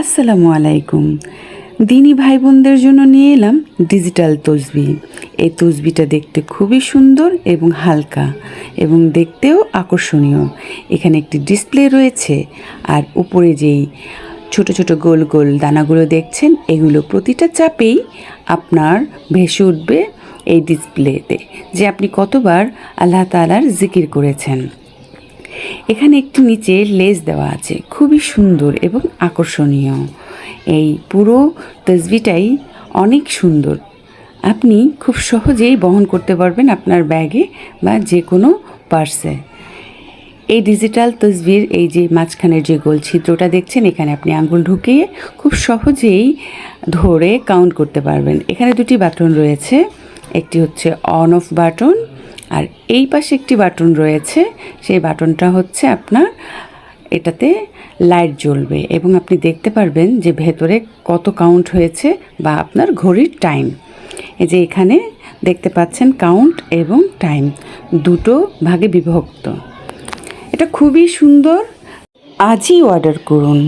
আসসালামু আলাইকুম। দিনী ভাই বোনদের জন্য নিয়ে এলাম ডিজিটাল তসবি। এই তসবিটা দেখতে খুবই সুন্দর এবং হালকা এবং দেখতেও আকর্ষণীয়। এখানে একটি ডিসপ্লে রয়েছে আর উপরে যেই ছোট ছোট গোল গোল দানাগুলো দেখছেন, এগুলো প্রতিটা চাপেই আপনার ভেসে উঠবে এই ডিসপ্লেতে, যে আপনি কতবার আল্লাহ তালার জিকির করেছেন। এখানে একটি নিচে লেজ দেওয়া আছে। খুবই সুন্দর এবং আকর্ষণীয়। এই পুরো তসবিটাই অনেক সুন্দর। আপনি খুব সহজেই বহন করতে পারবেন আপনার ব্যাগে বা যে কোনো পার্সে। এই ডিজিটাল তসবির, এই যে মাঝখানের যে গোল ছিদ্রটা দেখছেন, এখানে আপনি আঙ্গুল ঢুকিয়ে খুব সহজেই ধরে কাউন্ট করতে পারবেন। এখানে দুটি বাটন রয়েছে। একটি হচ্ছে অন অফ বাটন আর এই পাশে একটি বাটন রয়েছে, সেই বাটনটা হচ্ছে আপনার এটাতে লাইট জ্বলবে এবং আপনি দেখতে পারবেন যে ভেতরে কত কাউন্ট হয়েছে বা আপনার ঘড়ির টাইম এই যে এখানে দেখতে পাচ্ছেন কাউন্ট এবং টাইম দুটো ভাগে বিভক্ত। এটা খুবই সুন্দর। আজই অর্ডার করুন।